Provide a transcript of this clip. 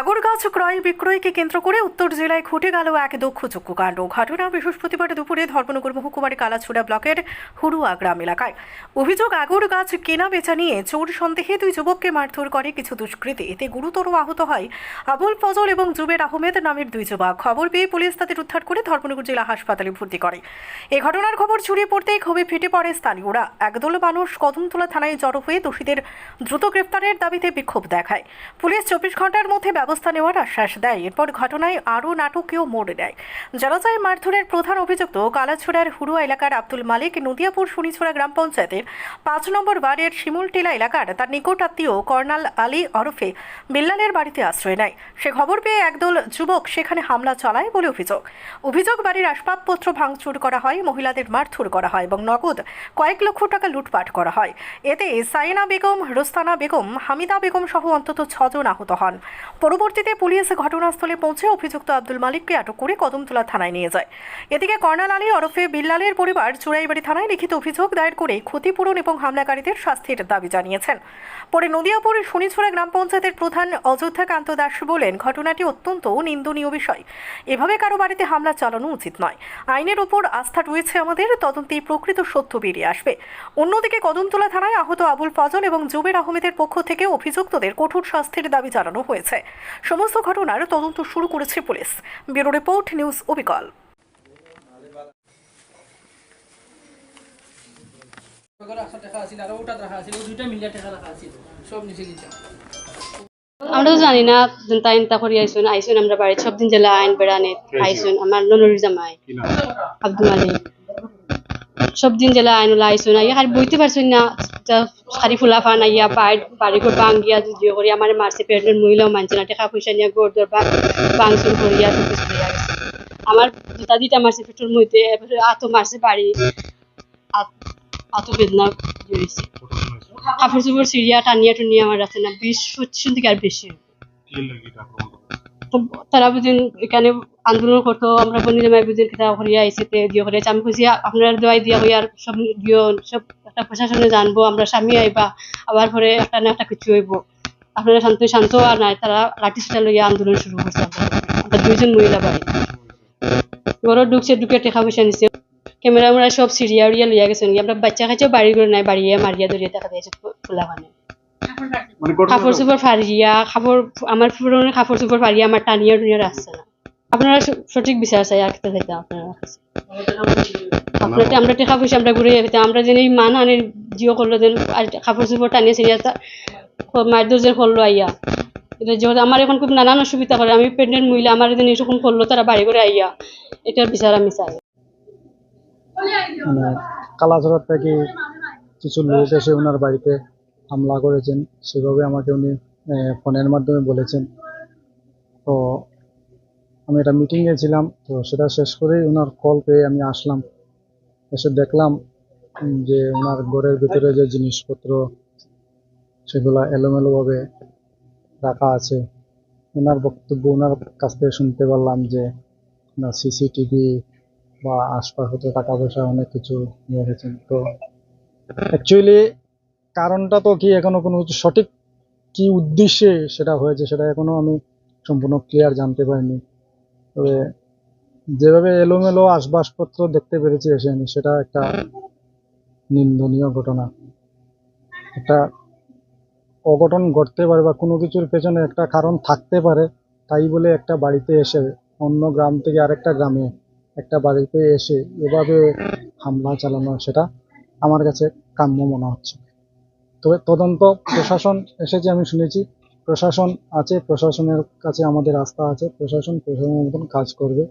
আগর গাছ ক্রয় বিক্রয়কে কেন্দ্র করে উত্তর জেলায় ঘটে গেল এক দক্ষযজ্ঞ কাণ্ড। ঘটনা বৃহস্পতিবার দুপুরে ধর্মনগর মহকুমার কালাছুড়া ব্লকের হুড়ুয়া গ্রাম এলাকায়। অভিযোগ, আগর গাছ কেনা বেচা নিয়ে চোর সন্দেহে দুই যুবককে মারধর করে কিছু দুষ্কৃতী। এতে গুরুতর আহত হয় আবুল ফজল এবং জুবের আহমেদ নামের দুই যুবক। খবর পেয়ে পুলিশ তাদের উদ্ধার করে ধর্মনগর জেলা হাসপাতালে ভর্তি করে। এ ঘটনার খবর ছড়িয়ে পড়তেই ক্ষোভে ফেটে পড়ে স্থানীয়রা। একদল মানুষ কদমতলা থানায় জড়ো হয়ে দোষীদের দ্রুত গ্রেফতারের দাবিতে বিক্ষোভ দেখায়। পুলিশ চব্বিশ ঘণ্টার মধ্যে ব্যবস্থা নেওয়ার আশ্বাস দেয়। এরপর ঘটনায় আরও নাটকীয় মোড় নেয়। জানা যায় মারধরের প্রধান অভিযুক্ত কালাছড়ার হুড়ুয়া এলাকার আব্দুল মালিক নদিয়াপুর শনিছড়া গ্রাম পঞ্চায়েতের পাঁচ নম্বর ওয়ার্ডের শিমুলটিলা এলাকার তার নিকট আত্মীয় কর্নাল আলী ওরফে বিল্লালের বাড়িতে আশ্রয় নেয়। সে খবর পেয়ে একদল যুবক সেখানে হামলা চালায় বলে অভিযোগ। অভিযোগ, বাড়ির আসবাবপত্র ভাঙচুর করা হয়, মহিলাদের মারধর করা হয় এবং নগদ কয়েক লক্ষ টাকা লুটপাট করা হয়। এতে সাইনা বেগম, রোস্তানা বেগম, হামিদা বেগম সহ অন্তত ছজন আহত হন। পরবর্তীতে পুলিশ ঘটনাস্থলে পৌঁছে অভিযুক্ত আব্দুল মালিককে আটক করে কদমতলা থানায় নিয়ে যায়। এদিকে কর্নাল আলী ওরফে বিল্লালের পরিবার চুরাইবাড়ি থানায় লিখিত অভিযোগ দায়ের করে ক্ষতিপূরণ এবং হামলাকারীদের শাস্তির দাবি জানিয়েছেন। পরে নদিয়াপুর শনিছড়া গ্রাম পঞ্চায়েতের প্রধান অযোধ্যা কান্ত দাস বলেন, ঘটনাটি অত্যন্ত নিন্দনীয় বিষয়। এভাবে কারও বাড়িতে হামলা চালানো উচিত নয়। আইনের ওপর আস্থা রয়েছে আমাদের, তদন্তে প্রকৃত সত্য বেরিয়ে আসবে। অন্যদিকে কদমতলা থানায় আহত আবুল ফজল এবং জুবের আহমেদের পক্ষ থেকে অভিযুক্তদের কঠোর শাস্তির দাবি জানানো হয়েছে। সমস্ত ঘটনার তদন্ত শুরু করেছে পুলিশ। ব্যুরো রিপোর্ট নিউজ অবিকল। আমরা তো জানি না তাই তা করি আইসুন আইসুন আমরা বাড়ি সব দিন জেলা আইন বেড়ানে আইসুন? আমার ননুর জামাই। আব্দুল মালিক। সব দিন জেলা আইন ওলা আইসুন আইয়া আর বইতে পারছুন না শাড়ি ফুলা ফান আইয়া বাড়ি বাড়ি করে বাং গিয়া যদিও করি, আমার মারছে পেটের মহিলাও মানছে না, টাকা পয়সা নিয়ে গোর দর বাংসুন করিয়া তো কিছু করিয়া গেছে আমার দিটা মারছে পেটের মধ্যে এরপরে আতো বাড়ি। আতো বেদনা জড়িয়েছে কাপড় চোপড় সিরিয়া টানিয়া টুনিয়া আমার আছে না বিশ পঁচিশ থেকে আর বেশি। তারা বুঝেন এখানে আন্দোলন করতো, আমরা বনি জামাই বুঝেন কিতা করিয়া আইসে তে দিও করে আমি খুশি আপনারা দোয়াই দিয়া হই আর সব দিও, সব একটা প্রশাসনে জানব, আমরা স্বামী আইবা, আবার পরে একটা না একটা কিছু হইব। আপনারা শান্ত শান্ত আর নাই, তারা লাঠি সুটা লইয়া আন্দোলন শুরু করছে। আমরা। দুইজন মহিলা বাড়ি। ঘরত ঢুকছে, ঢুকে টাকা পয়সা নিছে। ক্যামেরা সব সিরিয়া উড়িয়া লইয়া গেছেন আমরা বাচ্চা খাইছেও বাড়ি করে নাই, বাড়িয়ে মারিয়া ধরিয়া টাকা দিয়েছে মানে মানে কাপড় চোপড় ফারিয়া কাপড় আমার পুরনো কাপড় চোপড় ফারিয়া আমার টানিয়া টুনিয়া রাখছে না আপনারা সঠিক বিচার চাই আর খেতে চাইতাম আপনারা কাছে আপনার আমরা টাকা পয়সা আমরা ঘুরে যেতাম আমরা যেন এই মান আনের জিও করল যেন আর কাপড় চোপড় টানিয়ে সিরিয়া মারদুর যে করল আইয়া এটা যেহেতু আমার এখন খুব নানান অসুবিধা করে আমি প্রেগনেন্ট মহিলা আমার যেন এরকম করল তারা বাড়ি করে আইয়া এটার বিচার আমি চাই। মানে কালাঝড়ার থেকে কিছু লোক এসে ওনার বাড়িতে হামলা করেছেন, সেভাবে আমাকে উনি ফোনের মাধ্যমে বলেছেন। তো আমি একটা মিটিংয়ে ছিলাম, তো সেটা শেষ করেই ওনার কল পেয়ে আমি আসলাম। এসে দেখলাম যে ওনার ঘরের ভিতরে যে জিনিসপত্র, সেগুলা এলোমেলোভাবে রাখা আছে। ওনার বক্তব্য, ওনার কাছ থেকে শুনতে পারলাম যে ওনার সিসিটিভি বা আশপাশ হতে টাকা পয়সা অনেক কিছু নিয়ে গেছেন তো অ্যাকচুয়ালি কারণটা তো কি এখনও কোনো সঠিক কি উদ্দেশ্যে সেটা হয়েছে সেটা এখনও আমি সম্পূর্ণ ক্লিয়ার জানতে পারিনি। তবে যেভাবে এলোমেলো আসবাবপত্র দেখতে পেরেছি এসে আমি, সেটা একটা নিন্দনীয় ঘটনা। একটা অঘটন ঘটতে পারে বা কোনো কিছুর পেছনে একটা কারণ থাকতে পারে, তাই বলে একটা বাড়িতে এসে, অন্য গ্রাম থেকে আরেকটা গ্রামে একটা বাড়িতে এসে এভাবে হামলা চালানো, সেটা আমার কাছে কাম্য মনে হচ্ছে। তবে তদন্ত, প্রশাসন এসেছে, আমি শুনেছি। প্রশাসন আছে, প্রশাসনের কাছে আমাদের আস্থা আছে। প্রশাসন প্রশাসনের মতন কাজ করবে।